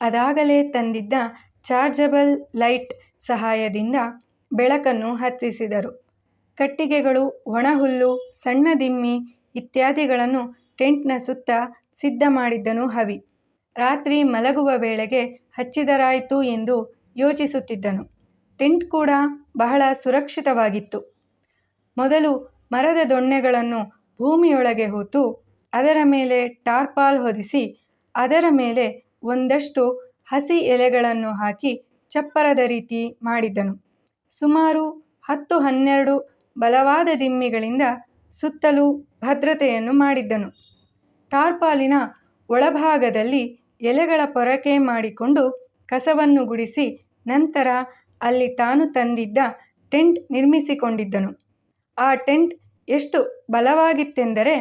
ಅದಾಗಲೇ ತಂದಿದ್ದ chargeable light ಸಹಾಯದಿಂದ ಬೆಳಕನ್ನು ಹತ್ತಿಸಿದರು. ಕಟ್ಟಿಗೆಗಳು, ಒಣಹುಲ್ಲು, ಸಣ್ಣ ದಿಮ್ಮಿ ಇತ್ಯಾದಿಗಳನ್ನು ಟೆಂಟ್ನ ಸುತ್ತ ಸಿದ್ಧ ಮಾಡಿದ್ದನು ಹವಿ ರಾತ್ರಿ ಮಲಗುವ ವೇಳೆಗೆ ಹಚ್ಚಿದರಾಯಿತು ಎಂದು ಯೋಚಿಸುತ್ತಿದ್ದನು. ಟೆಂಟ್ ಕೂಡ ಬಹಳ ಸುರಕ್ಷಿತವಾಗಿತ್ತು. ಮೊದಲು ಮರದ ದೊಣ್ಣೆಗಳನ್ನು ಭೂಮಿಯೊಳಗೆ ಹೂತು, ಅದರ ಮೇಲೆ ಟಾರ್ಪಾಲ್ ಹೊದಿಸಿ, ಅದರ ಮೇಲೆ ಒಂದಷ್ಟು ಹಸಿ ಎಲೆಗಳನ್ನು ಹಾಕಿ ಚಪ್ಪರದ ರೀತಿ ಮಾಡಿದ್ದನು. ಸುಮಾರು ಹತ್ತು ಹನ್ನೆರಡು ಬಲವಾದ ದಿಮ್ಮಿಗಳಿಂದ ಸುತ್ತಲೂ ಭದ್ರತೆಯನ್ನು ಮಾಡಿದ್ದನು. ಟಾರ್ಪಾಲಿನ ಒಳಭಾಗದಲ್ಲಿ ಎಲೆಗಳ ಪೊರಕೆ ಮಾಡಿಕೊಂಡು ಕಸವನ್ನು ಗುಡಿಸಿ ನಂತರ ಅಲ್ಲಿ ತಾನು ತಂದಿದ್ದ ಟೆಂಟ್ ನಿರ್ಮಿಸಿಕೊಂಡಿದ್ದನು. ಆ ಟೆಂಟ್ ಎಷ್ಟು ಬಲವಾಗಿತ್ತೆಂದರೆ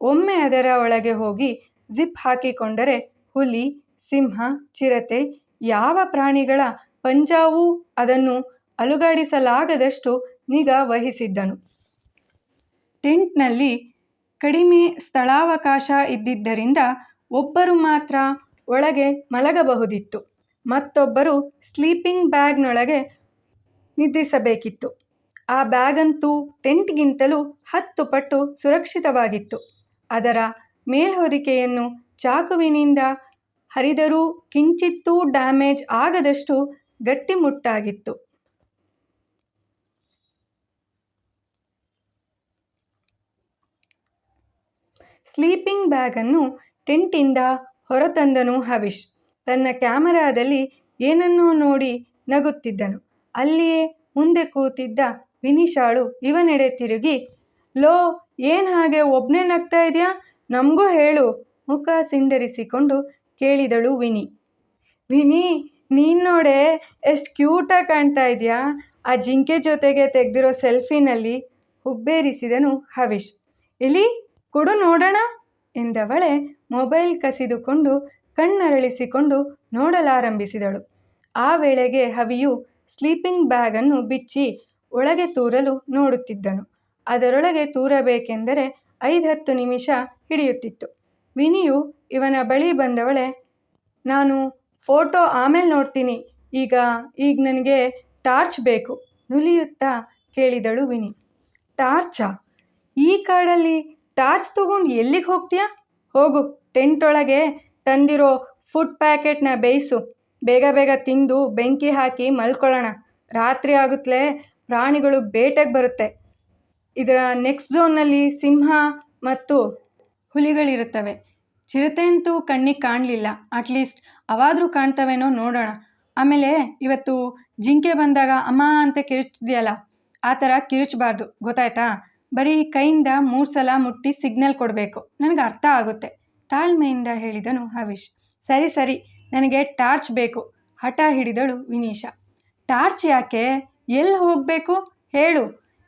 ಒಮ್ಮೆ ಅದರ ಒಳಗೆ ಹೋಗಿ ಜಿಪ್ ಹಾಕಿಕೊಂಡರೆ ಹುಲಿ, ಸಿಂಹ, ಚಿರತೆ ಯಾವ ಪ್ರಾಣಿಗಳ ಪಂಜಾವೂ ಅದನ್ನು ಅಲುಗಾಡಿಸಲಾಗದಷ್ಟು ನಿಗಾ ವಹಿಸಿದ್ದನು. ಟೆಂಟ್ನಲ್ಲಿ ಕಡಿಮೆ ಸ್ಥಳಾವಕಾಶ ಇದ್ದಿದ್ದರಿಂದ ಒಬ್ಬರು ಮಾತ್ರ ಒಳಗೆ ಮಲಗಬಹುದಿತ್ತು. ಮತ್ತೊಬ್ಬರು ಸ್ಲೀಪಿಂಗ್ ಬ್ಯಾಗ್ನೊಳಗೆ ನಿದ್ರಿಸಬೇಕಿತ್ತು. ಆ ಬ್ಯಾಗಂತೂ ಟೆಂಟ್ಗಿಂತಲೂ ಹತ್ತು ಪಟ್ಟು ಸುರಕ್ಷಿತವಾಗಿತ್ತು. ಅದರ ಮೇಲ್ಹೊದಿಕೆಯನ್ನು ಚಾಕುವಿನಿಂದ ಹರಿದರೂ ಕಿಂಚಿತ್ತೂ ಡ್ಯಾಮೇಜ್ ಆಗದಷ್ಟು ಗಟ್ಟಿಮುಟ್ಟಾಗಿತ್ತು. ಸ್ಲೀಪಿಂಗ್ ಬ್ಯಾಗನ್ನು ಟೆಂಟಿಂದ ಹೊರತಂದನು ಹವಿಶ್ ತನ್ನ ಕ್ಯಾಮರಾದಲ್ಲಿ ಏನನ್ನೋ ನೋಡಿ ನಗುತ್ತಿದ್ದನು. ಅಲ್ಲಿಯೇ ಮುಂದೆ ಕೂತಿದ್ದ ವಿನಿಶಾಳು ಇವನೆಡೆ ತಿರುಗಿ, ಲೋ ಏನ್ ಹಾಗೆ ಒಬ್ನೇ ನಗ್ತಾ ಇದೆಯಾ ನಮಗೂ ಹೇಳು ಮುಖ ಸಿಂಡರಿಸಿಕೊಂಡು ಕೇಳಿದಳು ವಿನಿ. ವಿನಿ, ನೀನ್ ನೋಡೆ, ಎಷ್ಟು ಕ್ಯೂಟಾಗಿ ಕಾಣ್ತಾ ಇದೆಯಾ ಆ ಜಿಂಕೆ ಜೊತೆಗೆ ತೆಗೆದಿರೋ ಸೆಲ್ಫಿನಲ್ಲಿ ಹುಬ್ಬೇರಿಸಿದನು ಹವಿಶ್ ಇಲ್ಲಿ ಕೊಡು ನೋಡೋಣ ಎಂದವಳೆ ಮೊಬೈಲ್ ಕಸಿದುಕೊಂಡು ಕಣ್ಣರಳಿಸಿಕೊಂಡು ನೋಡಲಾರಂಭಿಸಿದಳು. ಆ ವೇಳೆಗೆ ಹವಿಯು ಸ್ಲೀಪಿಂಗ್ ಬ್ಯಾಗನ್ನು ಬಿಚ್ಚಿ ಒಳಗೆ ತೂರಲು ನೋಡುತ್ತಿದ್ದನು. ಅದರೊಳಗೆ ತೂರಬೇಕೆಂದರೆ ಐದ್ಹತ್ತು ನಿಮಿಷ ಹಿಡಿಯುತ್ತಿತ್ತು. ವಿನಿಯು ಇವನ ಬಳಿ ಬಂದವಳೆ, ನಾನು ಫೋಟೋ ಆಮೇಲೆ ನೋಡ್ತೀನಿ ಈಗ ಈಗ ನನಗೆ ಟಾರ್ಚ್ ಬೇಕು, ನುಲಿಯುತ್ತಾ ಕೇಳಿದಳು ವಿನಿ. ಟಾರ್ಚಾ ಈ ಕಾಡಲ್ಲಿ ಟಾರ್ಚ್ ತಗೊಂಡು ಎಲ್ಲಿಗೆ ಹೋಗ್ತೀಯಾ ಹೋಗು ಟೆಂಟ್ ಒಳಗೆ ತಂದಿರೋ ಫುಡ್ ಪ್ಯಾಕೆಟ್ನ ಬೇಯಿಸು ಬೇಗ ಬೇಗ ತಿಂದು ಬೆಂಕಿ ಹಾಕಿ ಮಲ್ಕೊಳ್ಳೋಣ ರಾತ್ರಿ ಆಗುತ್ತಲೇ ಪ್ರಾಣಿಗಳು ಬೇಟೆಗೆ ಬರುತ್ತೆ. ಇದರ ನೆಕ್ಸ್ಟ್ ಝೋನ್ನಲ್ಲಿ ಸಿಂಹ ಮತ್ತು ಹುಲಿಗಳಿರುತ್ತವೆ. ಚಿರತೆಯಂತೂ ಕಣ್ಣಿಗೆ ಕಾಣಲಿಲ್ಲ. ಅಟ್ಲೀಸ್ಟ್ ಅವಾದರೂ ಕಾಣ್ತವೇನೋ ನೋಡೋಣ. ಆಮೇಲೆ ಇವತ್ತು ಜಿಂಕೆ ಬಂದಾಗ ಅಮ್ಮ ಅಂತ ಕಿರುಚಿದ್ಯಲ್ಲ ಆ ಥರ ಕಿರುಚಬಾರ್ದು. ಗೊತ್ತಾಯ್ತಾ? ಬರೀ ಕೈಯಿಂದ ಮೂರು ಸಲ ಮುಟ್ಟಿ ಸಿಗ್ನಲ್ ಕೊಡಬೇಕು. ನನಗೆ ಅರ್ಥ ಆಗುತ್ತೆ. ತಾಳ್ಮೆಯಿಂದ ಹೇಳಿದನು ಹವಿಷ್. ಸರಿ ಸರಿ. ನನಗೆ ಟಾರ್ಚ್ ಬೇಕು. ಹಠ ಹಿಡಿದಳು ವಿನೀಶ. ಟಾರ್ಚ್ ಯಾಕೆ? ಎಲ್ಲಿ ಹೋಗಬೇಕು? ಹೇಳು.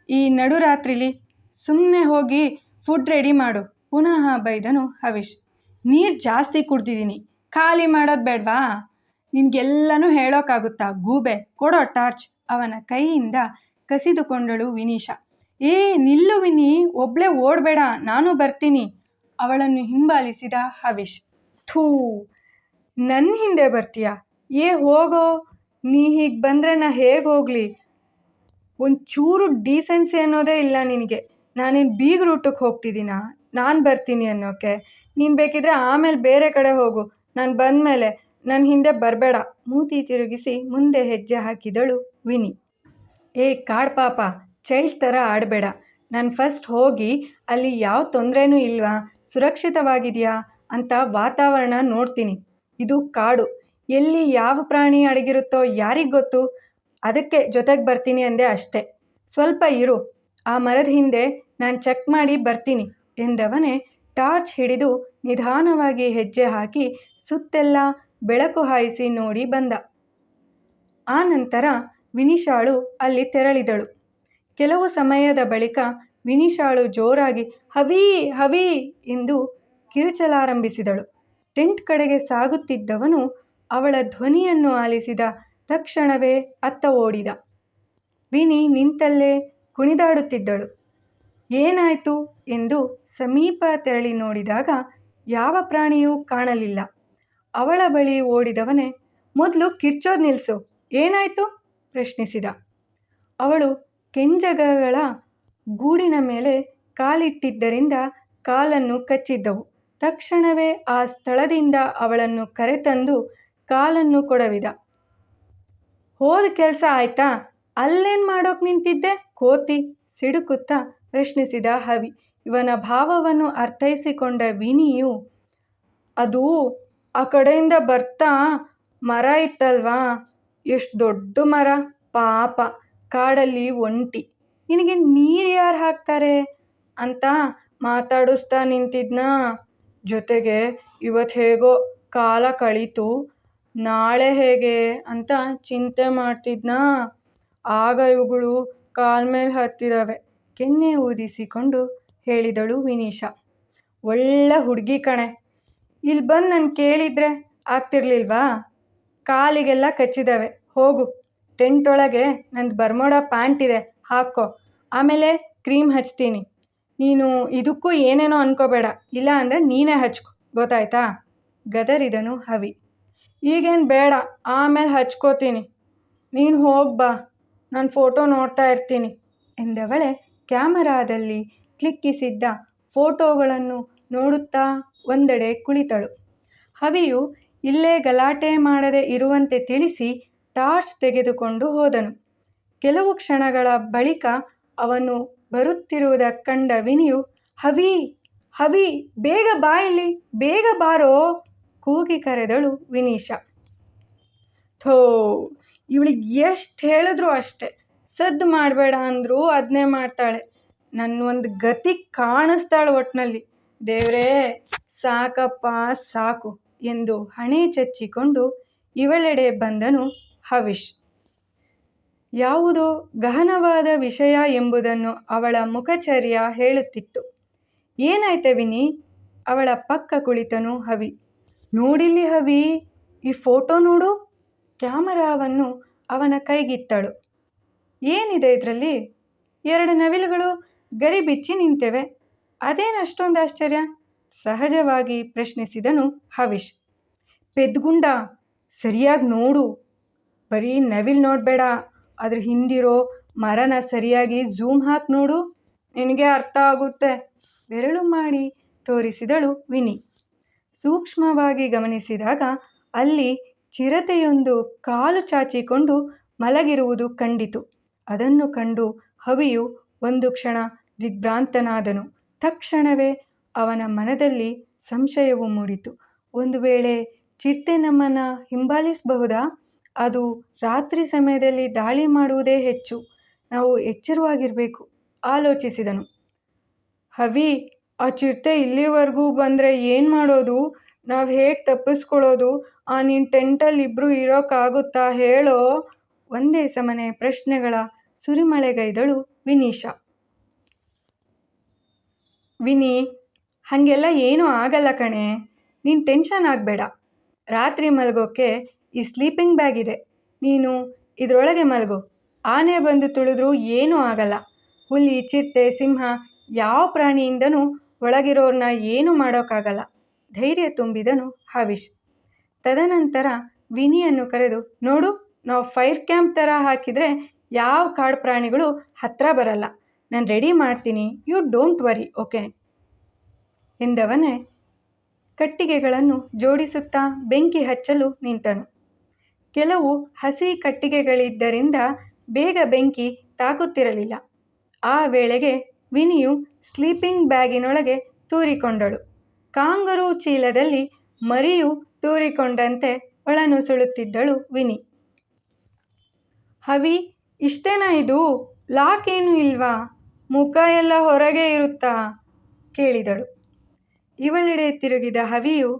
ಈ ನಡುರಾತ್ರಿಲಿ ಸುಮ್ಮನೆ ಹೋಗಿ ಫುಡ್ ರೆಡಿ ಮಾಡು. ಪುನಃ ಬೈದನು ಹವಿಷ್. ನೀರ್ ಜಾಸ್ತಿ ಕುಡ್ದಿದ್ದೀನಿ ಖಾಲಿ ಮಾಡೋದು ಬೇಡ್ವಾ? ನಿನಗೆಲ್ಲನೂ ಹೇಳೋಕ್ಕಾಗುತ್ತಾ ಗೂಬೆ, ಕೊಡೋ ಟಾರ್ಚ್. ಅವನ ಕೈಯಿಂದ ಕಸಿದುಕೊಂಡಳು ವಿನೀಶ. ಏ, ನಿಲ್ಲು ವಿನಿ, ಒಬ್ಳೆ ಓಡಬೇಡ, ನಾನು ಬರ್ತೀನಿ. ಅವಳನ್ನು ಹಿಂಬಾಲಿಸಿದ ಹವಿಷ್. ಥೂ ನನ್ನ ಹಿಂದೆ ಬರ್ತೀಯಾ? ಏ, ಹೋಗೋ, ನೀ ಹೀಗೆ ಬಂದರೆ ನಾ ಹೇಗೆ ಹೋಗಲಿ? ಒಂಚೂರು ಚೂರೂ ಡೀಸೆನ್ಸಿ ಅನ್ನೋದೇ ಇಲ್ಲ ನಿನಗೆ. ನಾನೇನು ಬೀಗ್ ರೂಟಕ್ಕೆ ಹೋಗ್ತಿದ್ದೀನಾ? ನಾನು ಬರ್ತೀನಿ ಅನ್ನೋಕೆ. ನೀನ್ ಬೇಕಿದ್ರೆ ಆಮೇಲೆ ಬೇರೆ ಕಡೆ ಹೋಗು. ನಾನು ಬಂದ ಮೇಲೆ ನನ್ನ ಹಿಂದೆ ಬರಬೇಡ. ಮೂತಿ ತಿರುಗಿಸಿ ಮುಂದೆ ಹೆಜ್ಜೆ ಹಾಕಿದಳು ವಿನಿ. ಏ ಕಾಡ್ಪಾಪ ಚೈಲ್ಡ್ ಥರ ಆಡಬೇಡ. ನಾನು ಫಸ್ಟ್ ಹೋಗಿ ಅಲ್ಲಿ ಯಾವ ತೊಂದ್ರೆನೂ ಇಲ್ವಾ? ಸುರಕ್ಷಿತವಾಗಿದ್ಯಾ? ಅಂತ ವಾತಾವರಣ ನೋಡ್ತೀನಿ. ಇದು ಕಾಡು. ಎಲ್ಲಿ ಯಾವ ಪ್ರಾಣಿ ಅಡಗಿರುತ್ತೋ ಯಾರಿಗೆ ಗೊತ್ತು? ಅದಕ್ಕೆ ಜೊತೆಗೆ ಬರ್ತೀನಿ ಅಂದೆ ಅಷ್ಟೇ. ಸ್ವಲ್ಪ ಇರು. ಆ ಮರದ ಹಿಂದೆ ನಾನು ಚೆಕ್ ಮಾಡಿ ಬರ್ತೀನಿ ಎಂದವನೇ ಟಾರ್ಚ್ ಹಿಡಿದು ನಿಧಾನವಾಗಿ ಹೆಜ್ಜೆ ಹಾಕಿ ಸುತ್ತೆಲ್ಲ ಬೆಳಕು ಹಾಯಿಸಿ ನೋಡಿ ಬಂದ. ಆ ನಂತರ ವಿನಿಶಾಳು ಅಲ್ಲಿ ತೆರಳಿದಳು. ಕೆಲವು ಸಮಯದ ಬಳಿಕ ವಿನಿಶಾಳು ಜೋರಾಗಿ ಹವಿ ಹವಿ ಎಂದು ಕಿರುಚಲಾರಂಭಿಸಿದಳು. ಟೆಂಟ್ ಕಡೆಗೆ ಸಾಗುತ್ತಿದ್ದವನು ಅವಳ ಧ್ವನಿಯನ್ನು ಆಲಿಸಿದ ತಕ್ಷಣವೇ ಅತ್ತ ಓಡಿದ. ವಿನಿ ನಿಂತಲ್ಲೇ ಕುಣಿದಾಡುತ್ತಿದ್ದಳು. ಏನಾಯ್ತು ಎಂದು ಸಮೀಪ ತೆರಳಿ ನೋಡಿದಾಗ ಯಾವ ಪ್ರಾಣಿಯೂ ಕಾಣಲಿಲ್ಲ. ಅವಳ ಬಳಿ ಓಡಿದವನೇ, ಮೊದಲು ಕಿರ್ಚೋದು ನಿಲ್ಲಿಸು ಏನಾಯಿತು? ಪ್ರಶ್ನಿಸಿದ. ಅವಳು ಕೆಂಜಗಗಳ ಗೂಡಿನ ಮೇಲೆ ಕಾಲಿಟ್ಟಿದ್ದರಿಂದ ಕಾಲನ್ನು ಕಚ್ಚಿದ್ದವು. ತಕ್ಷಣವೇ ಆ ಸ್ಥಳದಿಂದ ಅವಳನ್ನು ಕರೆತಂದು ಕಾಲನ್ನು ಕೊಡವಿದ. ಹೋದ ಕೆಲಸ ಆಯ್ತಾ? ಅಲ್ಲೇನು ಮಾಡೋಕೆ ನಿಂತಿದ್ದೆ? ಕೋತಿ ಸಿಡುಕುತ್ತಾ ಪ್ರಶ್ನಿಸಿದ ಹವಿ, ಇವನ ಭಾವವನ್ನು ಅರ್ಥೈಸಿಕೊಂಡ ವಿನಿಯು, ಅದು ಆ ಕಡೆಯಿಂದ ಬರ್ತಾ ಮರ ಇತ್ತಲ್ವಾ? ಎಷ್ಟು ದೊಡ್ಡ ಮರ, ಪಾಪ, ಕಾಡಲ್ಲಿ ಒಂಟಿ. ನಿನಗೆ ನೀರು ಯಾರು ಹಾಕ್ತಾರೆ? ಅಂತ ಮಾತಾಡಿಸ್ತಾ ನಿಂತಿದ್ನ? ಜೊತೆಗೆ ಇವತ್ತು ಹೇಗೋ ಕಾಲ ಕಳೀತು, ನಾಳೆ ಹೇಗೆ ಅಂತ ಚಿಂತೆ ಮಾಡ್ತಿದ್ನ? ಆಗ ಇವುಗಳು ಕಾಲ ಮೇಲೆ ಹತ್ತಿದವೆ. ಕೆನ್ನೆ ಊದಿಸಿಕೊಂಡು ಹೇಳಿದಳು ವಿನೀಶಾ. ಒಳ್ಳೆ ಹುಡುಗಿ ಕಣೆ. ಇಲ್ಲಿ ಬಂದು ನಾನು ಕೇಳಿದರೆ ಆಗ್ತಿರ್ಲಿಲ್ವಾ? ಕಾಲಿಗೆಲ್ಲ ಕಚ್ಚಿದಾವೆ. ಹೋಗು. ಟೆಂಟ್ ಒಳಗೆ ನಂದು ಬರ್ಮೋಡ ಪ್ಯಾಂಟ್ ಇದೆ. ಹಾಕೋ. ಆಮೇಲೆ ಕ್ರೀಮ್ ಹಚ್ತೀನಿ. ನೀನು ಇದಕ್ಕೂ ಏನೇನೋ ಅನ್ಕೋಬೇಡ. ಇಲ್ಲ ಅಂದರೆ ನೀನೇ ಹಚ್ಕೊ. ಗೊತ್ತಾಯ್ತಾ? ಗದರಿದನು ಹವಿ. ಈಗೇನು ಬೇಡ. ಆಮೇಲೆ ಹಚ್ಕೋತೀನಿ. ನೀನು ಹೋಗ್ಬಾ ನಾನು ಫೋಟೋ ನೋಡ್ತಾ ಇರ್ತೀನಿ. ಎಂದವಳೆ ಕ್ಯಾಮರಾದಲ್ಲಿ ಕ್ಲಿಕ್ಕಿಸಿದ್ದ ಫೋಟೋಗಳನ್ನು ನೋಡುತ್ತಾ ಒಂದೆಡೆ ಕುಳಿತಳು. ಹವಿಯು ಇಲ್ಲೇ ಗಲಾಟೆ ಮಾಡದೆ ಇರುವಂತೆ ತಿಳಿಸಿ ಟಾರ್ಚ್ ತೆಗೆದುಕೊಂಡು ಹೋದನು. ಕೆಲವು ಕ್ಷಣಗಳ ಬಳಿಕ ಅವನು ಬರುತ್ತಿರುವುದ ಕಂಡ ವಿನಿಯು, ಹವಿ ಹವಿ, ಬೇಗ ಬಾಯಿಲಿ ಬೇಗ ಬಾರೋ, ಕೂಗಿ ಕರೆದಳು ವಿನೀಶ. ಥೋ, ಇವಳಿಗೆ ಎಷ್ಟು ಹೇಳಿದ್ರು ಅಷ್ಟೆ. ಸದ್ದು ಮಾಡಬೇಡ ಅಂದರೂ ಅದನ್ನೇ ಮಾಡ್ತಾಳೆ. ನನ್ನ ಒಂದು ಗತಿ ಕಾಣಿಸ್ತಾಳೆ ಒಟ್ಟಿನಲ್ಲಿ ದೇವರೇ, ಸಾಕಪ್ಪ, ಸಾಕು ಎಂದು ಹಣೆ ಚಚ್ಚಿಕೊಂಡು ಇವಳೆಡೆ ಬಂದನು ಹವಿಶ್ ಯಾವುದೋ ಗಹನವಾದ ವಿಷಯ ಎಂಬುದನ್ನು ಅವಳ ಮುಖಚರ್ಯ ಹೇಳುತ್ತಿತ್ತು. ಏನಾಯ್ತೆ ವಿನಿ? ಅವಳ ಪಕ್ಕ ಕುಳಿತನು ಹವಿ. ನೋಡಿಲ್ಲಿ ಹವಿ, ಈ ಫೋಟೋ ನೋಡು. ಕ್ಯಾಮರಾವನ್ನು ಅವನ ಕೈಗಿತ್ತಳು. ಏನಿದೆ ಇದರಲ್ಲಿ? ಎರಡು ನವಿಲುಗಳು ಗರಿ ಬಿಚ್ಚಿ ನಿಂತಿವೆ. ಅದೇನು ಅಷ್ಟೊಂದು ಆಶ್ಚರ್ಯ? ಸಹಜವಾಗಿ ಪ್ರಶ್ನಿಸಿದನು ಹವಿಶ್. ಪೆದ್ಗುಂಡ, ಸರಿಯಾಗಿ ನೋಡು. ಬರೀ ನವಿಲ್ ನೋಡಬೇಡ. ಅದ್ರ ಹಿಂದಿರೋ ಮರನ ಸರಿಯಾಗಿ ಝೂಮ್ ಹಾಕಿ ನೋಡು. ನಿನಗೆ ಅರ್ಥ ಆಗುತ್ತೆ. ಬೆರಳು ಮಾಡಿ ತೋರಿಸಿದಳು ವಿನಿ. ಸೂಕ್ಷ್ಮವಾಗಿ ಗಮನಿಸಿದಾಗ ಅಲ್ಲಿ ಚಿರತೆಯೊಂದು ಕಾಲು ಚಾಚಿಕೊಂಡು ಮಲಗಿರುವುದು ಕಂಡಿತು. ಅದನ್ನು ಕಂಡು ಹವಿಯು ಒಂದು ಕ್ಷಣ ದಿಗ್ಭ್ರಾಂತನಾದನು. ತಕ್ಷಣವೇ ಅವನ ಮನದಲ್ಲಿ ಸಂಶಯವು ಮೂಡಿತು. ಒಂದು ವೇಳೆ ಚಿರತೆ ನಮ್ಮನ್ನು ಹಿಂಬಾಲಿಸಬಹುದಾ? ಅದು ರಾತ್ರಿ ಸಮಯದಲ್ಲಿ ದಾಳಿ ಮಾಡುವುದೇ ಹೆಚ್ಚು. ನಾವು ಎಚ್ಚರವಾಗಿರಬೇಕು, ಆಲೋಚಿಸಿದನು. ಹವಿ, ಆ ಚಿರತೆ ಇಲ್ಲಿವರೆಗೂ ಬಂದರೆ ಏನು ಮಾಡೋದು? ನಾವು ಹೇಗೆ ತಪ್ಪಿಸ್ಕೊಳ್ಳೋದು? ಆ ನಿನ್ನ ಟೆಂಟಲ್ಲಿ ಇಬ್ಬರು ಇರೋಕ್ಕಾಗುತ್ತಾ ಹೇಳೋ? ಒಂದೇ ಸಮನೆ ಪ್ರಶ್ನೆಗಳ ಸುರಿಮಳೆಗೈದಳು ವಿನೀಶಾ. ವಿನಿ, ಹಾಗೆಲ್ಲ ಏನೂ ಆಗಲ್ಲ ಕಣೆ. ನೀನು ಟೆನ್ಷನ್ ಆಗಬೇಡ. ರಾತ್ರಿ ಮಲಗೋಕ್ಕೆ ಈ ಸ್ಲೀಪಿಂಗ್ ಬ್ಯಾಗ್ ಇದೆ ನೀನು ಇದರೊಳಗೆ ಮಲಗು. ಆನೆ ಬಂದು ತುಳಿದ್ರೂ ಏನೂ ಆಗಲ್ಲ. ಹುಲಿ ಚಿರ್ತೆ ಸಿಂಹ ಯಾವ ಪ್ರಾಣಿಯಿಂದನೂ ಒಳಗಿರೋರನ್ನ ಏನೂ ಮಾಡೋಕ್ಕಾಗಲ್ಲ. ಧೈರ್ಯ ತುಂಬಿದನು ಹವಿಶ್. ತದನಂತರ ವಿನಿಯನ್ನು ಕರೆದು, ನೋಡು, ನಾವು ಫೈರ್ ಕ್ಯಾಂಪ್ ಥರ ಹಾಕಿದರೆ ಯಾವ ಕಾಡು ಪ್ರಾಣಿಗಳು ಹತ್ತಿರ ಬರಲ್ಲ. ನಾನು ರೆಡಿ ಮಾಡ್ತೀನಿ. ಯು ಡೋಂಟ್ ವರಿ ಓಕೆ ಎಂದವನೇ ಕಟ್ಟಿಗೆಗಳನ್ನು ಜೋಡಿಸುತ್ತಾ ಬೆಂಕಿ ಹಚ್ಚಲು ನಿಂತನು. ಕೆಲವು ಹಸಿ ಕಟ್ಟಿಗೆಗಳಿದ್ದರಿಂದ ಬೇಗ ಬೆಂಕಿ ತಾಕುತ್ತಿರಲಿಲ್ಲ. ಆ ವೇಳೆಗೆ ವಿನಿಯು ಸ್ಲೀಪಿಂಗ್ ಬ್ಯಾಗಿನೊಳಗೆ ತೂರಿಕೊಂಡಳು. ಕಾಂಗರು ಚೀಲದಲ್ಲಿ ಮರಿಯು ತೂರಿಕೊಂಡಂತೆ ಒಳನುಸುಳುತ್ತಿದ್ದಳು ವಿನಿ. ಹವಿ ಇಷ್ಟೇನಾ ಇದು? ಲಾಕ್ ಏನೂ ಇಲ್ವಾ? ಮುಖ ಎಲ್ಲ ಹೊರಗೆ ಇರುತ್ತಾ? ಕೇಳಿದಳು. ಇವಳೆಡೆ ತಿರುಗಿದ ಹವಿಯು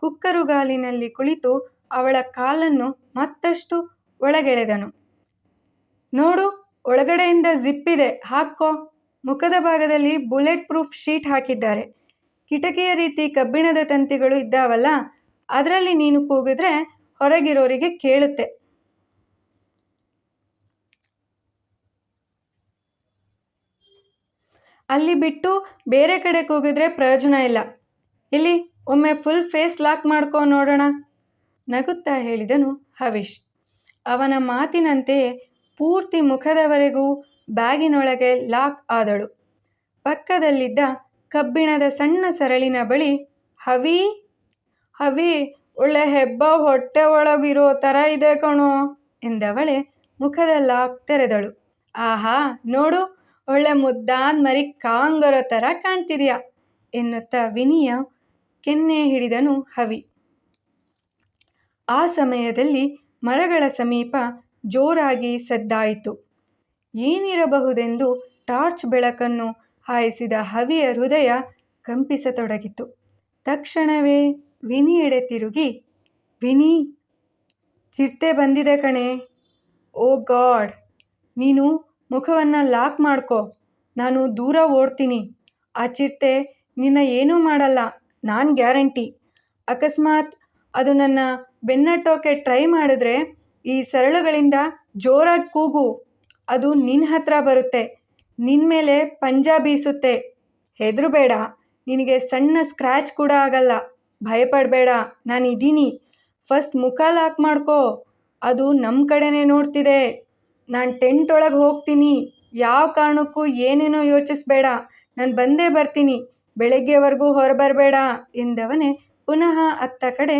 ಕುಕ್ಕರುಗಾಲಿನಲ್ಲಿ ಕುಳಿತು ಅವಳ ಕಾಲನ್ನು ಮತ್ತಷ್ಟು ಒಳಗೆಳೆದನು. ನೋಡು, ಒಳಗಡೆಯಿಂದ ಜಿಪ್ ಇದೆ ಹಾಕೋ ಮುಖದ ಭಾಗದಲ್ಲಿ ಬುಲೆಟ್ ಪ್ರೂಫ್ ಶೀಟ್ ಹಾಕಿದ್ದಾರೆ. ಕಿಟಕಿಯ ರೀತಿ ಕಬ್ಬಿಣದ ತಂತಿಗಳು ಇದ್ದಾವಲ್ಲ, ಅದರಲ್ಲಿ ನೀನು ಕೂಗಿದ್ರೆ ಹೊರಗಿರೋರಿಗೆ ಕೇಳುತ್ತೆ. ಅಲ್ಲಿ ಬಿಟ್ಟು ಬೇರೆ ಕಡೆ ಹೋಗಿದ್ರೆ ಪ್ರಯೋಜನ ಇಲ್ಲ. ಇಲ್ಲಿ ಒಮ್ಮೆ ಫುಲ್ ಫೇಸ್ ಲಾಕ್ ಮಾಡ್ಕೋ ನೋಡೋಣ. ನಗುತ್ತಾ ಹೇಳಿದನು ಹವಿಶ್. ಅವನ ಮಾತಿನಂತೆಯೇ ಪೂರ್ತಿ ಮುಖದವರೆಗೂ ಬ್ಯಾಗಿನೊಳಗೆ ಲಾಕ್ ಆದಳು. ಪಕ್ಕದಲ್ಲಿದ್ದ ಕಬ್ಬಿಣದ ಸಣ್ಣ ಸರಳಿನ ಬಳಿ, ಹವಿ ಹವಿ, ಒಳ್ಳೆ ಹೆಬ್ಬ ಹೊಟ್ಟೆ ಒಳಗಿರೋ ಥರ ಇದೆ ಕಣೋ ಎಂದವಳೆ ಮುಖದ ಲಾಕ್ ತೆರೆದಳು. ಆಹಾ, ನೋಡು ಒಳ್ಳೆ ಮುದ್ದಾನ್ ಮರಿ ಕಾಂಗರೋ ಥರ ಕಾಣ್ತಿದೀಯ? ಎನ್ನುತ್ತಾ ವಿನಿಯ ಕೆನ್ನೆ ಹಿಡಿದನು ಹವಿ. ಆ ಸಮಯದಲ್ಲಿ ಮರಗಳ ಸಮೀಪ ಜೋರಾಗಿ ಸದ್ದಾಯಿತು. ಏನಿರಬಹುದೆಂದು ಟಾರ್ಚ್ ಬೆಳಕನ್ನು ಹಾಯಿಸಿದ ಹವಿಯ ಹೃದಯ ಕಂಪಿಸತೊಡಗಿತು. ತಕ್ಷಣವೇ ವಿನಿಯೆಡೆ ತಿರುಗಿ, ವಿನಿ, ಚಿರತೆ ಬಂದಿದೆ ಕಣೆ. ಓ ಗಾಡ್, ನೀನು ಮುಖವನ್ನು ಲಾಕ್ ಮಾಡ್ಕೋ. ನಾನು ದೂರ ಓಡ್ತೀನಿ. ಆ ಚಿರತೆ ನಿನ್ನ ಏನೂ ಮಾಡಲ್ಲ, ನಾನು ಗ್ಯಾರಂಟಿ. ಅಕಸ್ಮಾತ್ ಅದು ನನ್ನ ಬೆನ್ನಟ್ಟೋಕೆ ಟ್ರೈ ಮಾಡಿದ್ರೆ ಈ ಸರಳುಗಳಿಂದ ಜೋರಾಗಿ ಕೂಗು. ಅದು ನಿನ್ನ ಹತ್ರ ಬರುತ್ತೆ. ನಿನ್ನ ಮೇಲೆ ಪಂಜ ಬೀಸುತ್ತೆ. ಹೆದರಬೇಡ ನಿನಗೆ ಸಣ್ಣ ಸ್ಕ್ರ್ಯಾಚ್ ಕೂಡ ಆಗಲ್ಲ. ಭಯಪಡಬೇಡ. ನಾನು ಇದ್ದೀನಿ ಫಸ್ಟ್ ಮುಖ ಲಾಕ್ ಮಾಡ್ಕೋ. ಅದು ನಮ್ಮ ಕಡೆನೇ ನೋಡ್ತಿದೆ. ನಾನು ಟೆಂಟ್ ಒಳಗೆ ಹೋಗ್ತೀನಿ. ಯಾವ ಕಾರಣಕ್ಕೂ ಏನೇನೋ ಯೋಚಿಸ್ಬೇಡ. ನಾನು ಬಂದೇ ಬರ್ತೀನಿ. ಬೆಳಗ್ಗೆವರೆಗೂ ಹೊರಬರಬೇಡ ಎಂದವನೇ ಪುನಃ ಅತ್ತ ಕಡೆ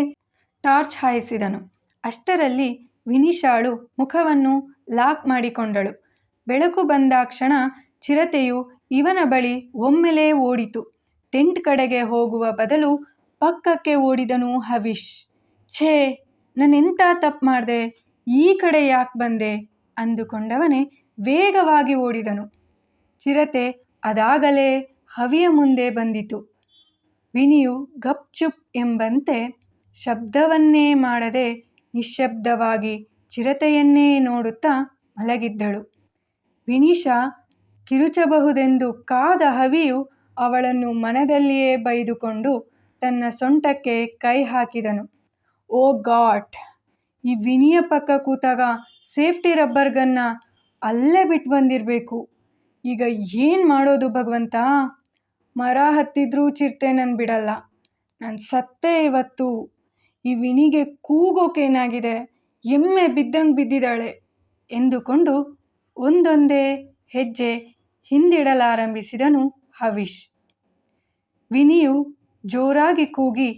ಟಾರ್ಚ್ ಹಾಯಿಸಿದನು. ಅಷ್ಟರಲ್ಲಿ ವಿನಿಶಾಳು ಮುಖವನ್ನು ಲಾಕ್ ಮಾಡಿಕೊಂಡಳು. ಬೆಳಕು ಬಂದಾಕ್ಷಣ ಚಿರತೆಯು ಇವನ ಬಳಿ ಒಮ್ಮೆಲೇ ಓಡಿತು. ಟೆಂಟ್ ಕಡೆಗೆ ಹೋಗುವ ಬದಲು ಪಕ್ಕಕ್ಕೆ ಓಡಿದನು ಹವಿಶ್. ಛೇ ನಾನೆಂಥ ತಪ್ಪು ಮಾಡಿದೆ? ಈ ಕಡೆ ಯಾಕೆ ಬಂದೆ? ಅಂದುಕೊಂಡವನೇ ವೇಗವಾಗಿ ಓಡಿದನು. ಚಿರತೆ ಅದಾಗಲೇ ಹವಿಯ ಮುಂದೆ ಬಂದಿತು. ವಿನಿಯು ಗಪ್ಚುಪ್ ಎಂಬಂತೆ ಶಬ್ದವನ್ನೇ ಮಾಡದೆ ನಿಶ್ಶಬ್ದವಾಗಿ ಚಿರತೆಯನ್ನೇ ನೋಡುತ್ತಾ ಮಲಗಿದ್ದಳು. ವಿನಿಶಾ, ಕಿರುಚಬಹುದೆಂದು ಕಾದ ಹವಿಯು ಅವಳನ್ನು ಮನದಲ್ಲಿಯೇ ಬೈದುಕೊಂಡು ತನ್ನ ಸೊಂಟಕ್ಕೆ ಕೈ ಹಾಕಿದನು. ಓ ಗಾಟ್ ಈ ವಿನಿಯ ಪಕ್ಕ ಕೂತಾಗ ಸೇಫ್ಟಿ ರಬ್ಬರ್ ಗನ್ನ ಅಲ್ಲೇ ಬಿಟ್ಟು ಬಂದಿರಬೇಕು. ಈಗ ಏನು ಮಾಡೋದು ಭಗವಂತ? ಮರ ಹತ್ತಿದ್ರೂ ಚಿರತೆ ನನ್ನ ಬಿಡಲ್ಲ. ನಾನು ಸತ್ತೇ ಇವತ್ತು. ಈ ವಿನಿಗೆ ಕೂಗೋಕೇನಾಗಿದೆ ಎಮ್ಮೆ ಬಿದ್ದಂಗೆ ಬಿದ್ದಿದ್ದಾಳೆ ಎಂದುಕೊಂಡು ಒಂದೊಂದೇ ಹೆಜ್ಜೆ ಹಿಂದಿಡಲಾರಂಭಿಸಿದನು ಹವಿಶ್. ವಿನಿಯು ಜೋರಾಗಿ ಕೂಗಿ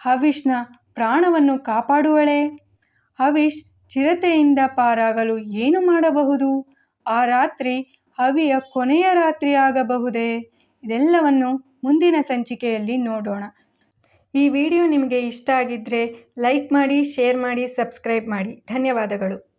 ಹವಿಶ್ನ ಪ್ರಾಣವನ್ನು ಕಾಪಾಡುವಳೆ. ಹವಿಷ್ ಚಿರತೆಯಿಂದ ಪಾರಾಗಲು ಏನು ಮಾಡಬಹುದು? ಆ ರಾತ್ರಿ ಹವಿಯ ಕೊನೆಯ ರಾತ್ರಿ ಆಗಬಹುದೇ? ಇದೆಲ್ಲವನ್ನು ಮುಂದಿನ ಸಂಚಿಕೆಯಲ್ಲಿ ನೋಡೋಣ. ಈ ವಿಡಿಯೋ ನಿಮಗೆ ಇಷ್ಟ ಆಗಿದ್ದರೆ ಲೈಕ್ ಮಾಡಿ, ಶೇರ್ ಮಾಡಿ, ಸಬ್ಸ್ಕ್ರೈಬ್ ಮಾಡಿ. ಧನ್ಯವಾದಗಳು.